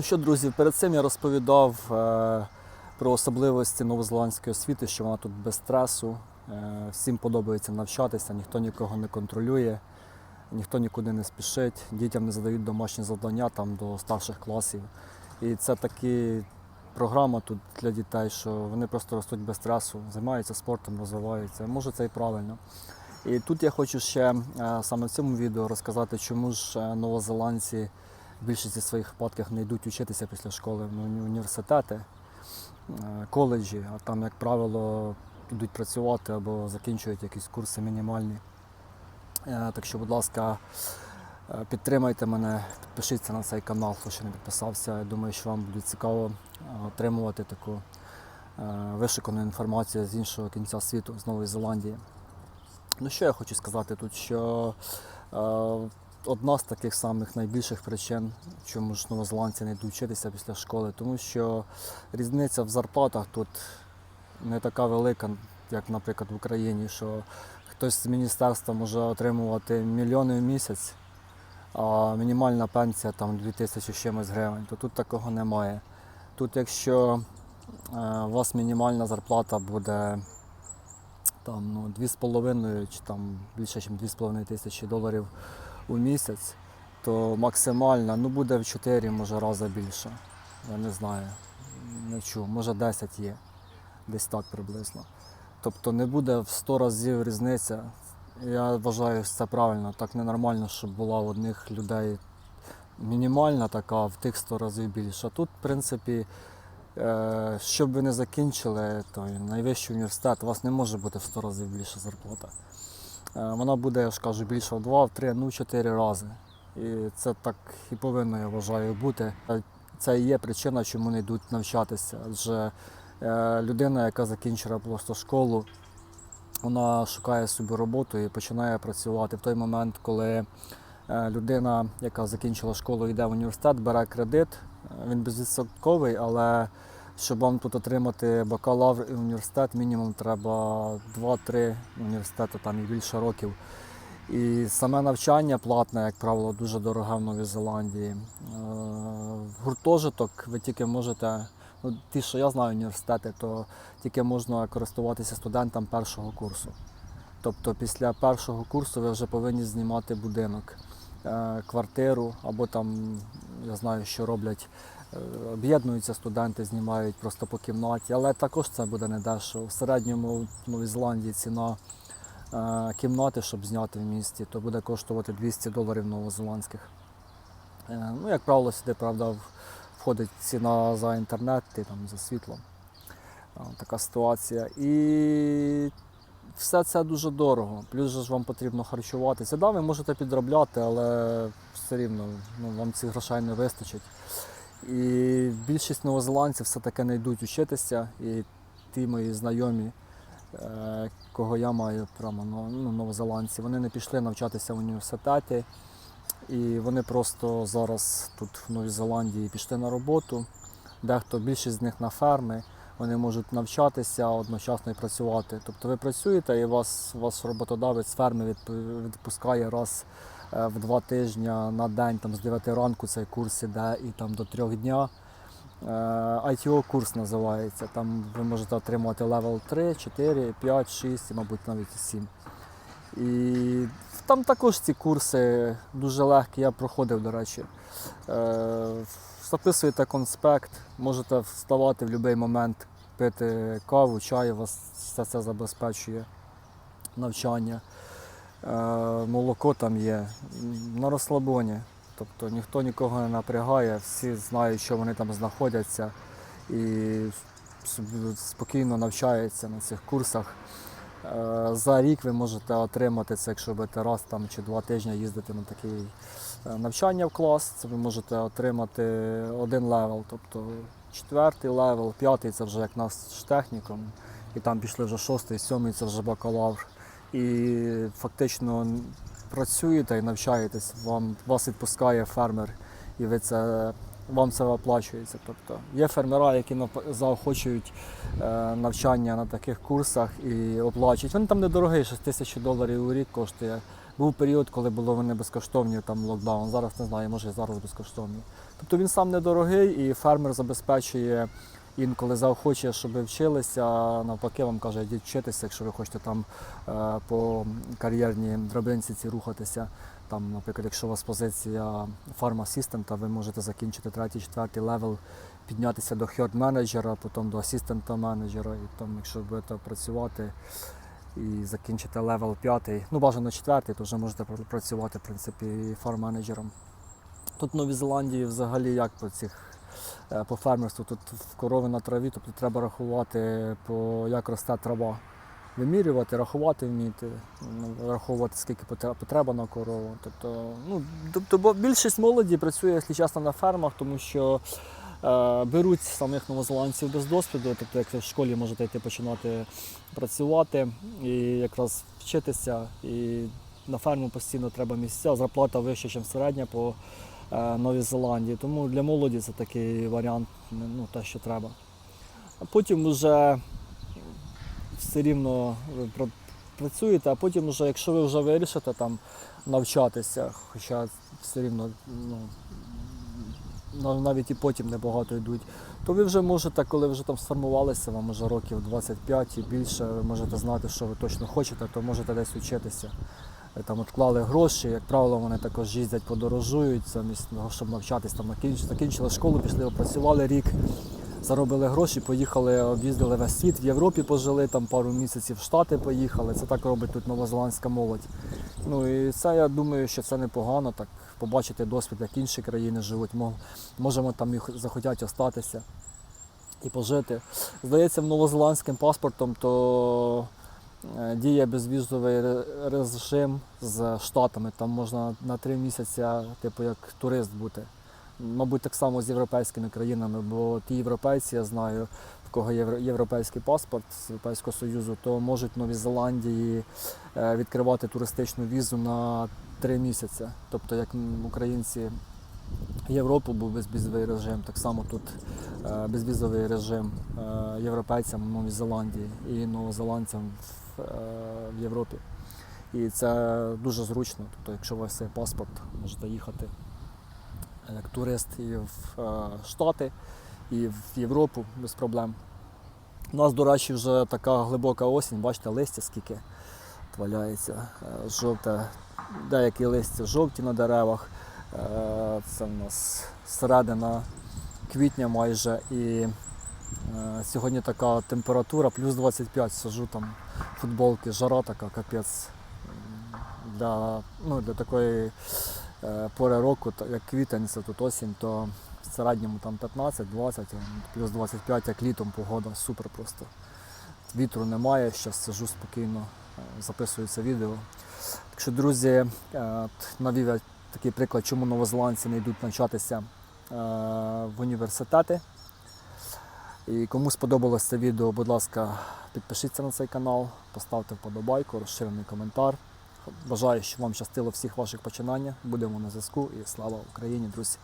Ну що, друзі, перед цим я розповідав е, про особливості новозеландської освіти, що вона тут без стресу. Е, всім подобається навчатися, ніхто нікого не контролює, ніхто нікуди не спішить, дітям не задають домашні завдання там, до старших класів. І це такі програма тут для дітей, що вони просто ростуть без стресу, займаються спортом, розвиваються. Може, це і правильно. І тут я хочу ще е, саме в цьому відео розказати, чому ж е, новозеландці в більшості своїх випадках не йдуть вчитися після школи в університети, е, коледжі, а там, як правило, йдуть працювати або закінчують якісь курси мінімальні. Е, Так що, будь ласка, е, підтримайте мене, підпишіться на цей канал, хто ще не підписався. Я думаю, що вам буде цікаво отримувати таку вишукану інформацію з іншого кінця світу, з Нової Зеландії. Ну що я хочу сказати тут, що одна з таких самих найбільших причин, чому ж новозеландці не йдуть вчитися після школи, тому що різниця в зарплатах тут не така велика, як, наприклад, в Україні, що хтось з міністерства може отримувати мільйони в місяць, а мінімальна пенсія там 2000 чимось гривень, то тут такого немає. Тут, якщо е, у вас мінімальна зарплата буде там, ну, 2,5 чи там більше, ніж 2,5 тисячі доларів у місяць, то максимальна ну, буде в 4, може рази більше. Я не знаю. Не чув, може 10 є. Десь так приблизно. Тобто не буде в 100 разів різниця. Я вважаю, що це правильно. Так ненормально, щоб була у одних людей мінімальна така, в тих 100 разів більше. А тут, в принципі, Е, Щоб ви не закінчили той найвищий університет, у вас не може бути в 100 разів більша зарплата. Е, Вона буде, я ж кажу, більше в 2, в 3, ну в 4 рази. І це так і повинно, я вважаю, бути. Е, Це і є причина, чому не йдуть навчатися. Адже е, людина, яка закінчила просто школу, вона шукає собі роботу і починає працювати в той момент, коли людина, яка закінчила школу, йде в університет, бере кредит. Він безвідсотковий, але щоб вам тут отримати бакалавр і університет, мінімум треба 2-3 університети там і більше років. І саме навчання платне, як правило, дуже дороге в Новій Зеландії. Е, В гуртожиток ви тільки можете, ну, ті, що я знаю університети, то тільки можна користуватися студентам першого курсу. Тобто після першого курсу ви вже повинні знімати будинок, е, квартиру або там, я знаю, що роблять, об'єднуються студенти, знімають просто по кімнаті, але також це буде недешево. В середньому в Новій Зеландії ціна е, кімнати, щоб зняти в місті, то буде коштувати 200 доларів новозеландських. Е, Ну, як правило, сюди, правда, входить ціна за інтернет і там за світло. Е, Така ситуація. І все це дуже дорого. Плюс же ж вам потрібно харчуватися. Да, ви можете підробляти, але все рівно ну, вам цих грошей не вистачить. І більшість новозеландців все-таки не йдуть вчитися. І ті мої знайомі, е, кого я маю прямо ну, новозеландці, вони не пішли навчатися в університеті. І вони просто зараз тут в Новій Зеландії пішли на роботу. Дехто більшість з них на ферми, вони можуть навчатися одночасно і працювати. Тобто ви працюєте і вас, вас роботодавець з ферми відпускає раз в два тижні на день, там з 9 ранку цей курс іде і там до 3 дня. Е, ITO курс називається. Там ви можете отримати левел 3, 4, 5, 6 мабуть, навіть 7. І там також ці курси дуже легкі, я проходив, до речі. Е, Записуєте конспект, можете вставати в будь-який момент, пити каву, чай, вас все це забезпечує навчання. Е, Молоко там є на розслабоні. Тобто ніхто нікого не напрягає, всі знають, що вони там знаходяться і спокійно навчаються на цих курсах. Е, За рік ви можете отримати це, якщо будете раз там, чи два тижні їздити на такий е, навчання в клас, це ви можете отримати один левел, тобто четвертий левел, п'ятий це вже як наш технікум, і там пішли вже шостий, сьомий це вже бакалавр. І фактично працюєте і навчаєтесь, вам, вас відпускає фермер, і ви це, вам це оплачується. Тобто є фермера, які заохочують е, навчання на таких курсах і оплачують. Вони там недорогий, 6 тисяч доларів у рік коштує. Був період, коли було вони безкоштовні, там локдаун. Зараз не знаю, може зараз безкоштовні. Тобто він сам недорогий і фермер забезпечує інколи заохочує, щоб ви вчилися. а Навпаки, вам каже, йдіть вчитися, якщо ви хочете там е, по кар'єрній драбинці ці рухатися. Там, наприклад, якщо у вас позиція фарм-асистента, ви можете закінчити третій, четвертий левел, піднятися до хьорд менеджера, потім до асистента менеджера, і там, якщо будете працювати і закінчите левел п'ятий, ну бажано четвертий, то вже можете пр- працювати в принципі фарм-менеджером. Тут в Новій Зеландії взагалі як по цих по фермерству, тут в корови на траві, тобто треба рахувати по як росте трава. Вимірювати, рахувати вміти, ну, раховувати скільки потреба на корову. Тобто, ну, тобто більшість молоді працює, якщо чесно, на фермах, тому що е, беруть самих новозеландців без досвіду, тобто як в школі можете йти починати працювати і якраз вчитися. І на ферму постійно треба місця, зарплата вища, ніж середня по е, Новій Зеландії. Тому для молоді це такий варіант, ну, те, що треба. А потім вже все рівно ви працюєте, а потім, вже, якщо ви вже вирішите там навчатися, хоча все рівно ну, навіть і потім небагато йдуть, то ви вже можете, коли вже там сформувалися, вам вже років 25 і більше, ви можете знати, що ви точно хочете, то можете десь вчитися. Там відклали гроші, як правило, вони також їздять, подорожують замість того, щоб навчатись, там закінчили, школу, пішли, працювали рік, заробили гроші, поїхали, об'їздили весь світ, в Європі пожили, там пару місяців в Штати поїхали. Це так робить тут новозеландська молодь. Ну і це я думаю, що це непогано, так побачити досвід, як інші країни живуть. Мо- Можемо там їх захотять остатися і пожити. Здається, новозеландським паспортом то діє безвізовий режим з Штатами. Там можна на три місяці, типу, як турист бути. Мабуть, так само з європейськими країнами, бо ті європейці, я знаю, в кого є європейський паспорт з Європейського Союзу, то можуть в Новій Зеландії е, відкривати туристичну візу на три місяці. Тобто, як українці Європу був безвізовий режим, так само тут е, безвізовий режим е, європейцям в Новій Зеландії і новозеландцям в, е, в Європі. І це дуже зручно. Тобто, якщо у вас є паспорт, можете їхати як турист і в Штати, і в Європу без проблем. У нас, до речі, вже така глибока осінь, бачите, листя скільки валяється. Жовте, деякі листя жовті на деревах. Е, Це в нас середина квітня майже. І е, сьогодні така температура, плюс 25, сижу там в футболці, жара така, капець. Для, ну, для такої е, пори року, як квітень, це тут осінь, то в середньому там 15-20, плюс 25, як літом погода, супер просто. Вітру немає, зараз сижу спокійно, записую це відео. Так що, друзі, навів я такий приклад, чому новозеландці не йдуть навчатися е, в університети. І кому сподобалось це відео, будь ласка, підпишіться на цей канал, поставте вподобайку, розширений коментар. Бажаю, щоб вам щастило всіх ваших починаннях. Будемо на зв'язку і слава Україні, друзі!